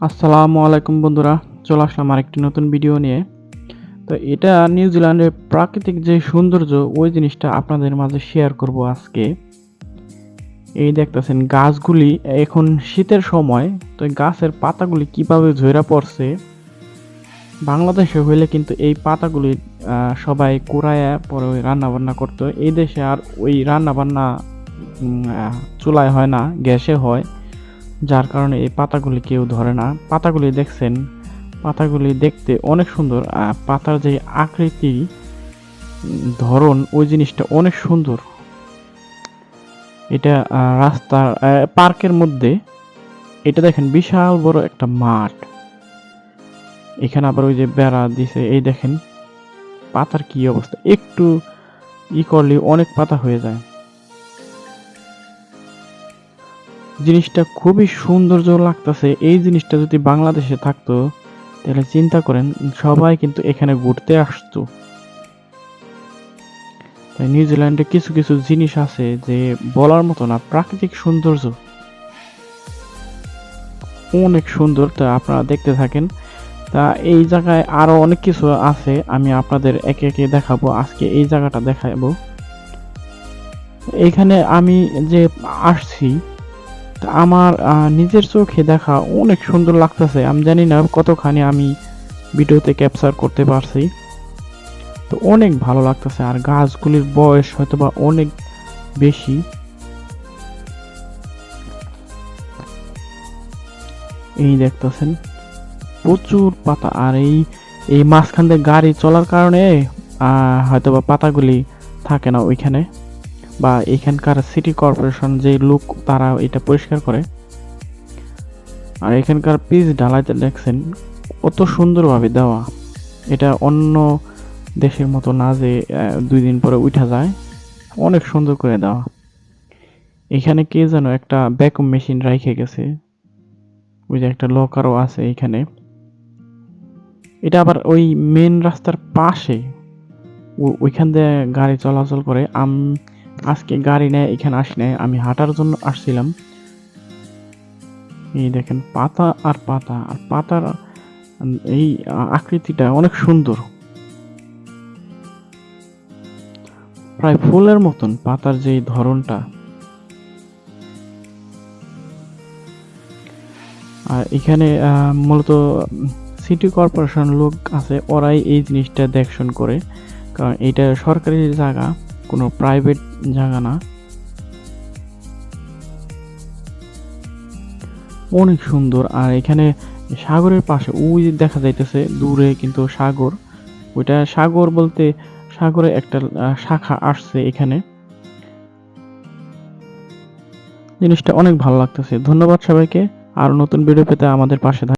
আসসালামু আলাইকুম বন্ধুরা চলে আসলাম আরেকটি নতুন ভিডিও নিয়ে। তো এটা নিউজিল্যান্ডের প্রাকৃতিক যে সৌন্দর্য ওই জিনিসটা আপনাদের মাঝে শেয়ার করব আজকে। এই দেখতেছেন গাছগুলি এখন শীতের সময় তো গাছের পাতাগুলি কীভাবে ঝরা পড়ছে? বাংলাদেশে হইলে কিন্তু এই পাতাগুলি সবাই কুড়ায়া পরে ওই রান্না বান্না করতো। এই দেশে আর ওই রান্না বান্না উম, আহ, চুলায় হয় না গ্যাসে হয়। যার কারণে এই পাতাগুলি কেউ ধরে না। পাতাগুলি দেখছেন, পাতাগুলি দেখতে অনেক সুন্দর। পাতার যে আকৃতি, ধরন, ওই জিনিসটা অনেক সুন্দর। এটা রাস্তার পার্কের মধ্যে, এটা দেখেন বিশাল বড় একটা মাঠ। এখানে আবার ওই যে বেড়া দিছে, এই দেখেন, পাতার কি অবস্থা। একটু ই করলে অনেক পাতা হয়ে যায়। জিনিসটা খুবই সৌন্দর্য লাগতেছে। এই জিনিসটা যদি বাংলাদেশে থাকতো, তাহলে চিন্তা করেন, সবাই কিন্তু এখানে ঘুরতে আসতো। তাই নিউজিল্যান্ডে কিছু কিছু জিনিস আছে যে বলার মতো না, প্রাকৃতিক সৌন্দর্য। অনেক সুন্দর, তা আপনারা দেখতে থাকেন। তা এই জায়গায় আরও অনেক কিছু আছে, আমি আপনাদের একে একে দেখাবো। আজকে এই জায়গাটা দেখাবো। এখানে আমি যে আসছি আমার নিজের চোখে দেখা অনেক সুন্দর লাগতেছে। আমি জানি না কতখানি আমি ভিডিওতে ক্যাপচার করতে পারছি। তো অনেক ভালো লাগতেছে। আর গাছগুলির বয়স হয়তোবা অনেক বেশি। এই দেখতেছেন প্রচুর পাতা। আর এই এই মাঝখান দিয়ে গাড়ি চলার কারণে আহ, হয়তোবা পাতাগুলি থাকে না ওইখানে। বা এখানকার সিটি কর্পোরেশন যে লোক, তারা এটা পরিষ্কার করে। আর এখানকার পিচ ঢালাইতে দেখছেন, কত সুন্দরভাবে দেওয়া। এটা অন্য দেশের মতো না যে দুই দিন পরে উঠা যায়। অনেক সুন্দর করে দেওয়া। এখানে কে যেন একটা ভ্যাকুম মেশিন রাইখে গেছে। ওই যে একটা লকারও আছে এখানে। এটা আবার ওই মেন রাস্তার পাশে। ওইখান দিয়ে গাড়ি চলাচল করে। আম আজকে গাড়ি নেয়, এখানে আসি নাই আমি হাঁটার জন্য আসছিলাম। এই দেখেন, পাতা আর পাতা, আর পাতার এই আকৃতিটা অনেক সুন্দর। প্রায় ফুলের মতন পাতার যে ধরনটা। আর এখানে মূলত সিটি কর্পোরেশন লোক আছে, ওরাই এই জিনিসটা দেখশন করে। কারণ এটা সরকারি জায়গা। কোনো প্রাইভেট জায়গা না। অনেক সুন্দর। আর এখানে সাগরের পাশে ওই দেখা যাইতেছে দূরে কিন্তু সাগর। ওইটা সাগর বলতে সাগরে একটা শাখা আসছে এখানে। জিনিসটা অনেক ভালো লাগতেছে। ধন্যবাদ সবাইকে। আর নতুন ভিডিও পেতে আমাদের পাশে।